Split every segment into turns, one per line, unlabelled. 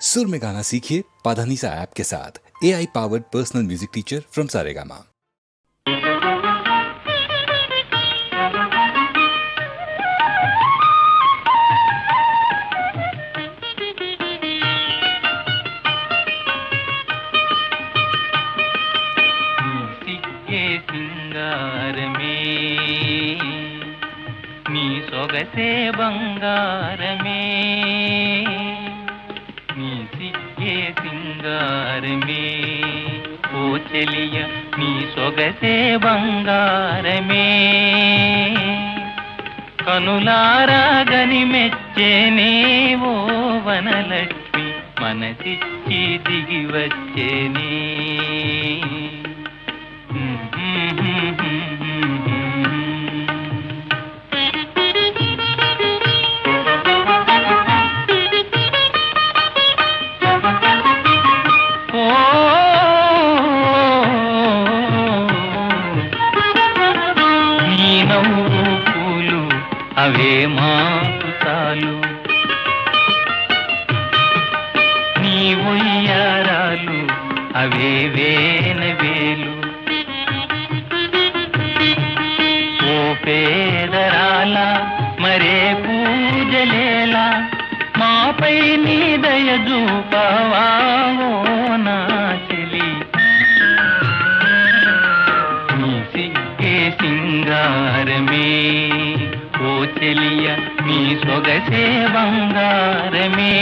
सुर में गाना सीखिए पाधानीसा ऐप के साथ A I powered personal music teacher from Saregama
సిగ్గే సింగారమే నీ సొగసే బంగారమే చెలియ నీ సొగసే బంగారమే. కనులారాగని మెచ్చేనే ఓ వనలక్ష్మి మనసిచ్చి దిగి వచ్చేనే. అవే వేలు ఓ పేదరాల మరే పూజలేలా మాపై నీ దయ చూపవా నా చెలి. నీ సిగ్గే సింగారమే ఓ చెలియ నీ సొగసే బంగారమే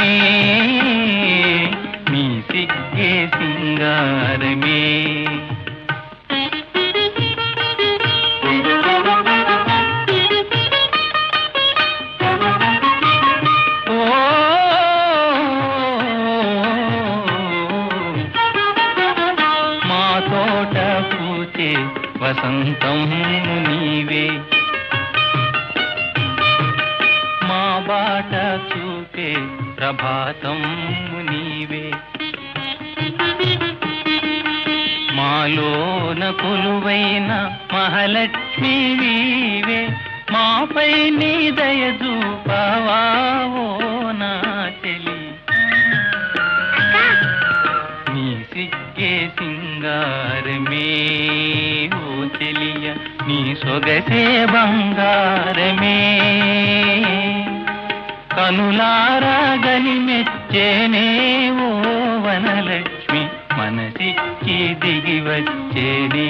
నీ సొగసే బంగారమే. కనులారా గని మెచ్చేనే ఓ వనలక్ష్మి మనసిచ్చి దిగి వచ్చేనే.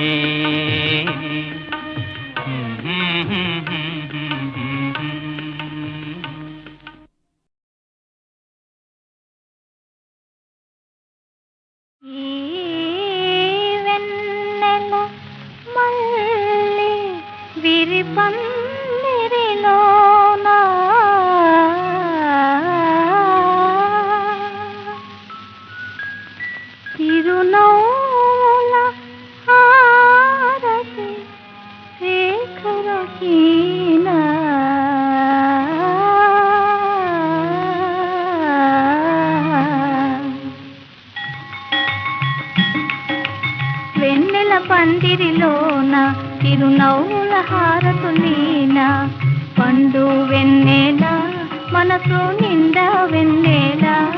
పండు వెన్నెల మనసు నిండా వెన్నెల.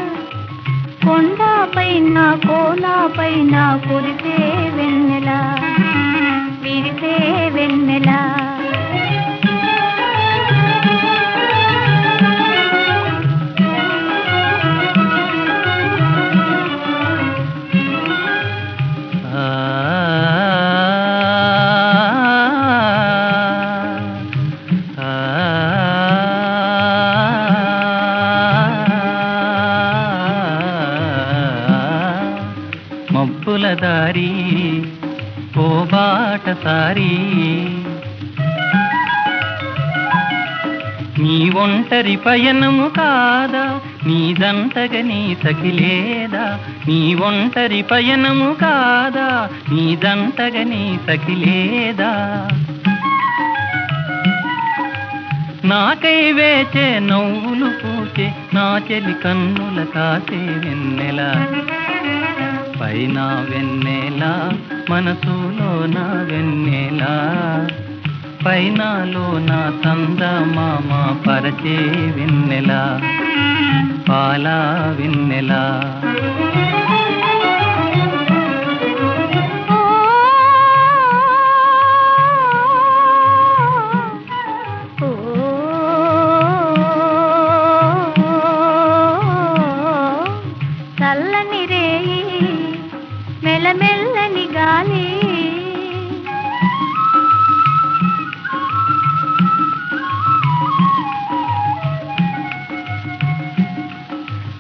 కొండ పైన కోన పైన కురిసే వెన్నెల. విరిసే వెన్నెల.
మబ్బుల దారి ఓ బాట సారి నీ ఒంటరి పయనము కాదా నీదంతగా నీ సఖిలేదా నీ ఒంటరి పయనము కాదా నీదంతగా నీ సఖిలేదా నాకై వేచే నవ్వులు పూచే నా చెలి కన్నుల కాసే వెన్నెల. పైన వెన్నెలా నా వెన్నెలా. పైనలో నా తంద మామ పరచే విన్నెలా
పాలా వెన్నెలా.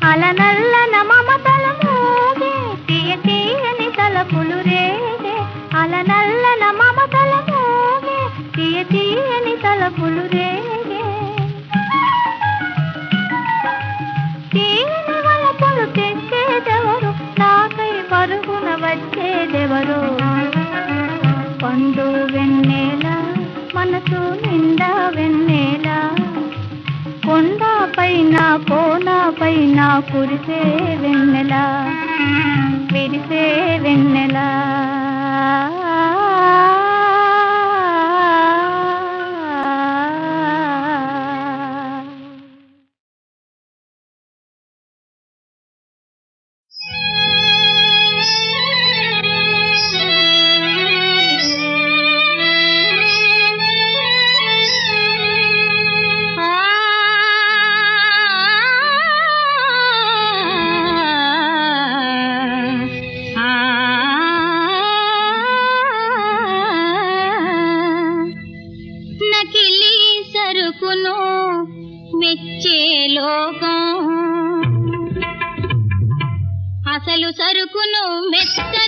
నయనాల నల్లన మమతల మోగే తీయ తీయని తలపులు రేగే. అల నల్లన మమతల మోగే తీయ తీయని తలపులు రేగే. తీయని వలపులు తెచ్చేదెవరు? నాకై పరుగున వచ్చేదెవరు? పండు వెన్నెల మనసు నిండా వెన్నెల. పైన కోనా పైన కురిసే వెన్నెలా విరిసే వెన్నెలా. సరుకును మెత్త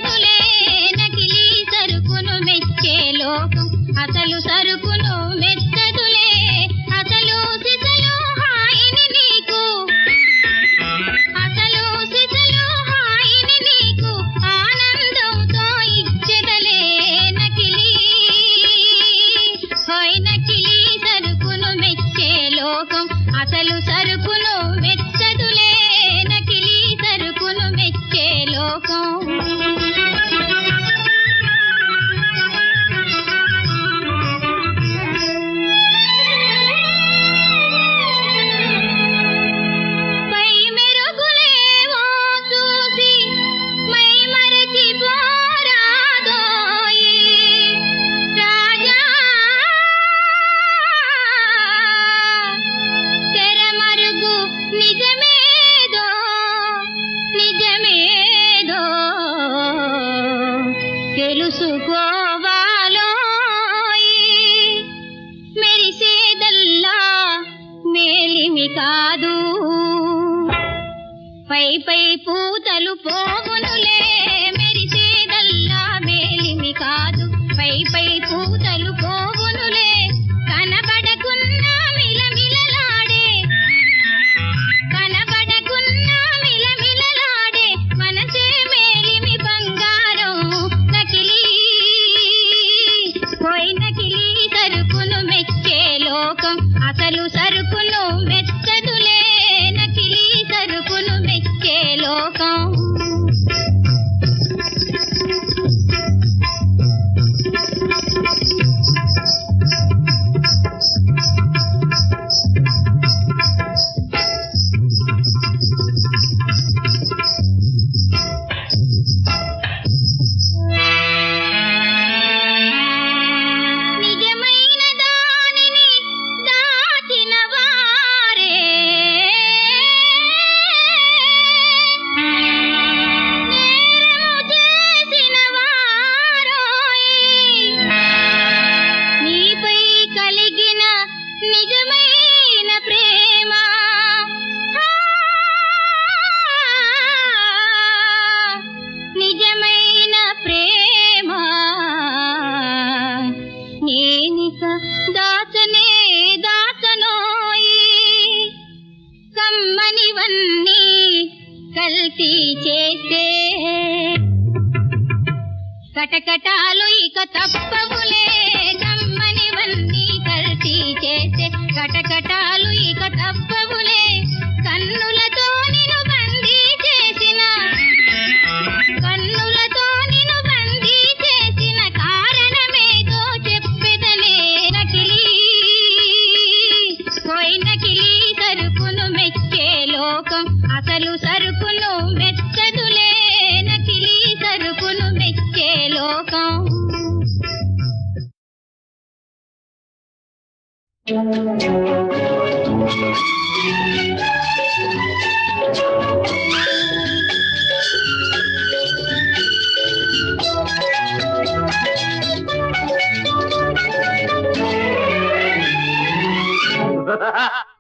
Thank you. చేసేదల్లా మేలిమి కాదు. పై పై పూతలు పోగునులే welcome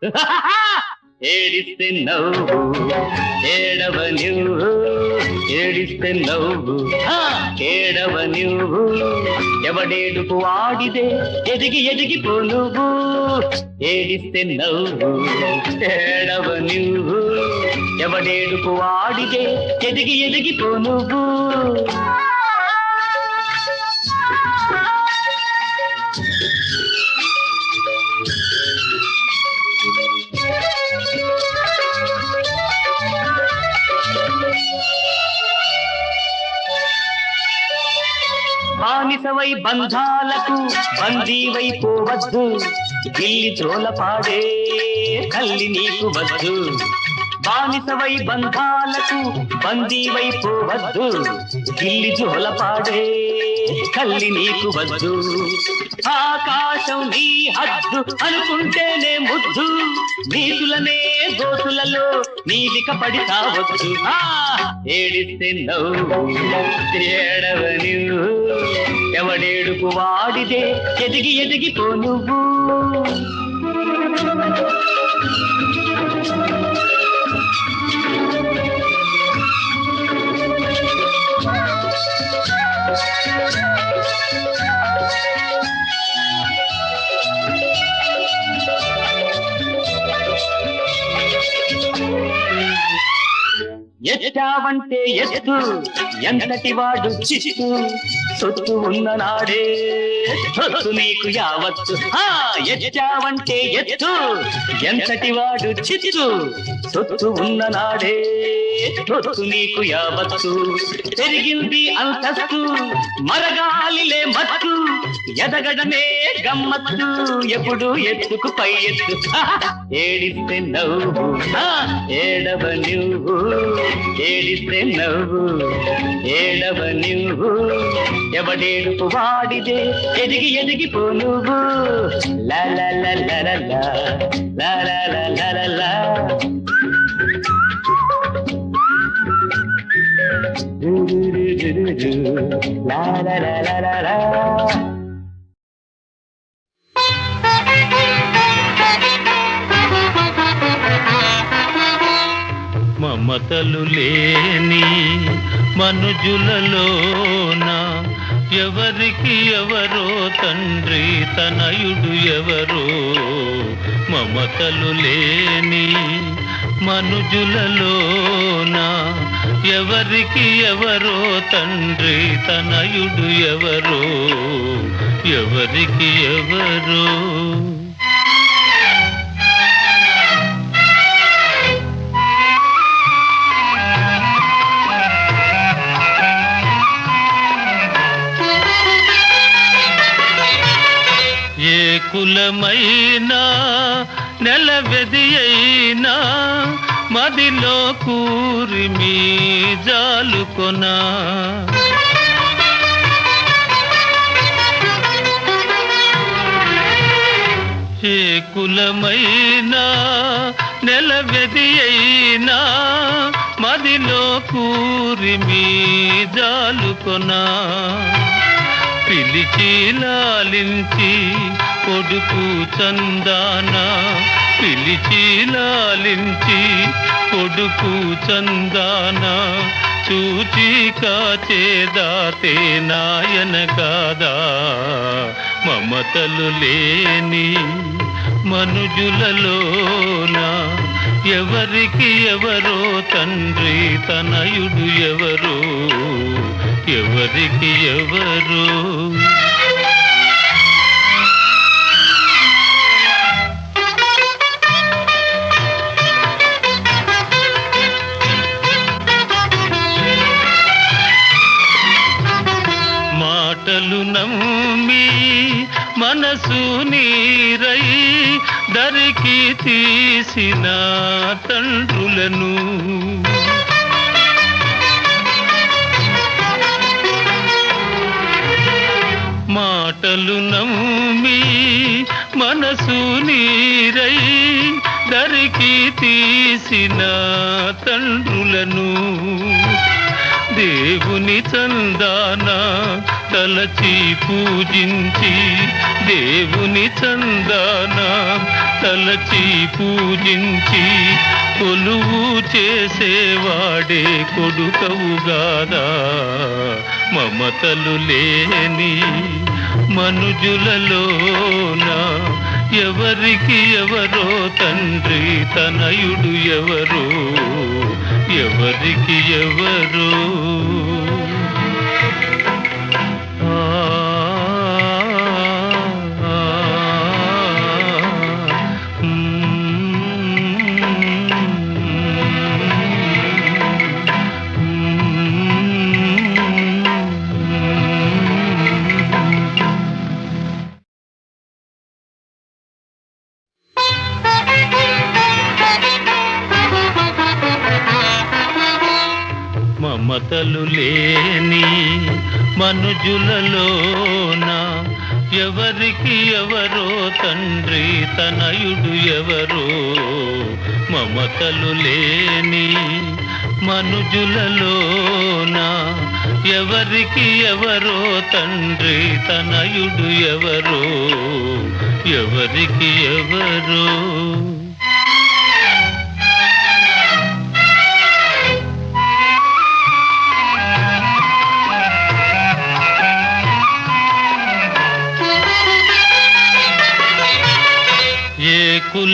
ఏడిస్తే నవ్వు ఏడవ నువ్వు ఏడిస్తే నవ్వు. ఏడవ నువ్వు ఎవడేడుపు వాడిదే ఎదిగి ఎదిగిపో నువ్వు ఏడిస్తే నవ్వు ఏడవ నువ్వు ఎవడేడుపు వాడిదే ఎదిగి ఎదిగిపో నువ్వు బానిసవై బంధాలకు బందీవై పోవద్దు. గిల్లి పాడే తల్లి నీకు వద్దు. బానిసవై బంధాలకు బందీవై పోవద్దు. గిల్లి జోల పాడే తల్లి నీకు వద్దు. ఆకాశం నీ హద్దు అనుకుంటేనే ముద్దు. నీతులనే గోతులలో నీలిక పడితా తావద్దు ఏడిస్తే నవ్వు ఏడవ నువ్వు ఎవడేడుపు వాడిదే ఎదిగి ఎదిగిపో నువ్వు. ఎత్తావంటే ఎత్తు ఎంతటి వాడు చిత్తు సొత్తు ఉన్న నాడే. సొత్తు నీకు యావత్తు. ఎత్తావంటే ఎత్తు. ఎంతటి వాడు చిత్తు సొత్తు ఉన్న నాడే. సొత్తు నీకు యావత్తు. పెరిగింది అంతస్తు. మరగాలిలే మత్తు. ఎదగడమే గమ్మత్తు. ఎప్పుడు ఎత్తుకు పై ఎత్తు. ఏడిస్తే నవ్వు. ఏడవ నువ్వు. ఏడిస్తే నవ్వు. ఏడవ నువ్వు. ఎవడేడుపు వాడిదే ఎదిగి ఎదిగి పోనువు లా లా లా లా లా లా,
మమతలు లేని మనుజులలోనా ఎవరికి ఎవరో తండ్రి తనయుడు ఎవరో మమతలు లేని మనుజులలోన ఎవరికి ఎవరో తండ్రి తనయుడు ఎవరో ఎవరికి ఎవరో కులమైనా నెలవెది అయినా మదిలో కూరి మీ జాలుకొనా ఏ కులమైనా నెలవెది అయినా మదిలో కూరి మీ జాలుకొనా పిలిచి లాలించి కొడుకు చందాన పిలిచి లాలించి కొడుకు చందాన చూచి కాచేదాతే నాయన కాదా? మమతలు లేని మనుజులలోన ఎవరికి ఎవరో తండ్రి తనయుడు ఎవరో? ఎవరికి ఎవరు నమ్మి మనసు నీరై దరికి తీసిన తండ్రులను. మాటలు నమ్మి మనసు నీరై దరికి తీసిన తండ్రులను. దేవుని చందాన తలచి పూజించి దేవుని చందాన తలచి పూజించి కొలువు చేసేవాడే కొడుకవుగాదా మమతలు లేని మనుజులలోన ఎవరికి ఎవరో తండ్రి తనయుడు ఎవరో? ఎవరికి ఎవరు? అనుజులలోన ఎవరికి ఎవరో తండ్రి తనయుడు ఎవరో మమతలు లేని మనుజులలోన ఎవరికి ఎవరో తండ్రి తనయుడు ఎవరో ఎవరికి ఎవరో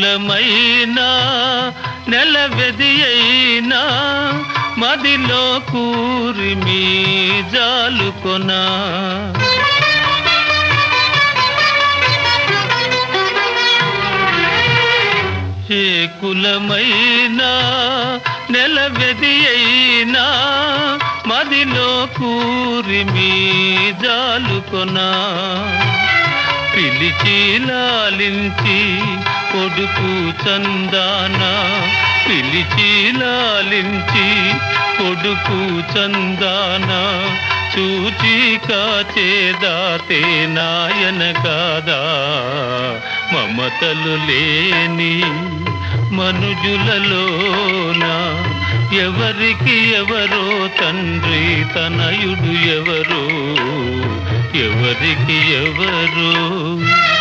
కులమైనా నెలవెది అయినా మదిలో కూరి మీ జాలుకొనా ఏ కులమైనా నెలవెది అయినా మదిలో కూరి మీ జాలుకొనా పిలిచి లాలించి కొడుకు చందాన పిలిచి లాలించి కొడుకు చందాన చూచి కాచేదాతే నాయన కాదా? మమతలు లేని మనుజులలోన ఎవరికి ఎవరో తండ్రి తనయుడు ఎవరో? ఎవరికి ఎవరో?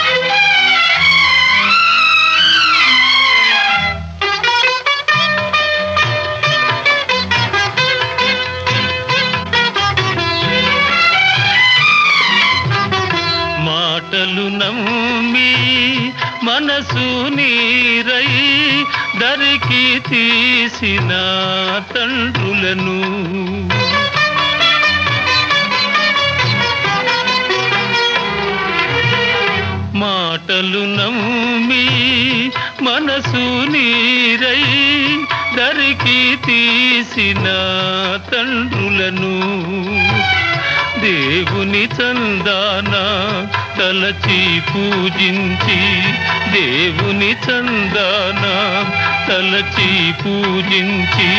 మనసు నీరై దరికి తీసిన తండ్రులను. మాటలు నమ్మి మనసు నీరై దరికి తీసిన తండ్రులను. దేవుని చందాన తలచి పూజించి దేవుని చందాన తలచి పూజించి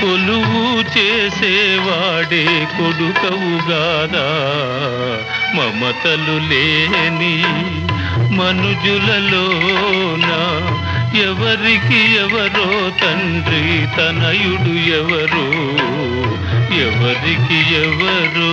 కొలువు చేసేవాడే కొడుకవుగాదా మమతలు లేని మనుజులలోన ఎవరికి ఎవరో తండ్రి తనయుడు ఎవరో ఎవరికి ఎవరో